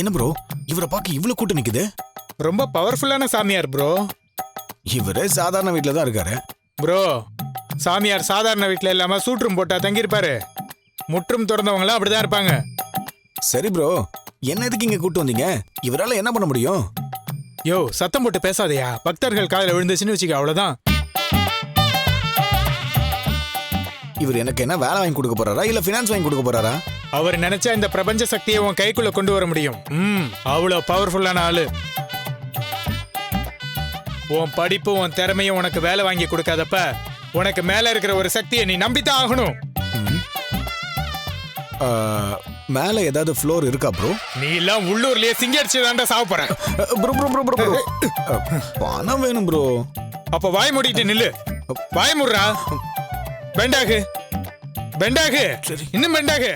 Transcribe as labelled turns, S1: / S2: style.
S1: என்ன ப்ரோ இவரை பார்க்க இவ்வளவு கூட்டம் நிக்குது?
S2: ரொம்ப பவர்ஃபுல்லான சாமியார் ப்ரோ
S1: இவரே சாதாரண வீட்ல தான் இருக்காரு.
S2: ப்ரோ சாமியார் சாதாரண வீட்டில் இல்லாம சூட்ரும் போட்டா தங்கியிருப்பாரு. முற்றும் திறந்தவங்களாம் அப்படிதான் இருப்பாங்க.
S1: சரி ப்ரோ என்ன எதுக்கு இங்க கூட்டு வந்தீங்க? இவரால என்ன பண்ண முடியும்?
S2: யோ சத்தம் போட்டு பேசாதயா. பக்தர்கள் காதுல விழுந்துச்சுன்னு வச்சுக்க அவ்வளவுதான்.
S1: இவர் எனக்கு என்ன வேலை வாங்கி கொடுக்க போறாரா? இல்ல ஃபினான்ஸ் வாங்கி கொடுக்க போறாரா?
S2: அவர் நினைச்சா இந்த பிரபஞ்ச சக்தியை உன் கைக்குள்ள கொண்டு வர முடியும். ம் அவ்வளவு பவர்ஃபுல்லான ஆளு. உன் படிப்பு உன் திறமையும் உனக்கு வேலை வாங்கி கொடுக்காதப்ப உனக்கு மேல இருக்கிற ஒரு சக்தியை நீ நம்பித்தான் ஆகணும்.
S1: மேல ஏதாவது ஃப்ளோர் இருக்கா ப்ரோ
S2: நீ எல்லாம் உள்ளூர்லயே சிங்கடிச்சு தாண்டா சாவ போற.
S1: Bro bro bro bro bro பணம் வேணும் ப்ரோ
S2: அப்ப வாய் மூடிட்டு நில்லு. வாய் முடுறா. பெண்டாகு. பெண்டாகு. இன்னும் பெண்டாகு.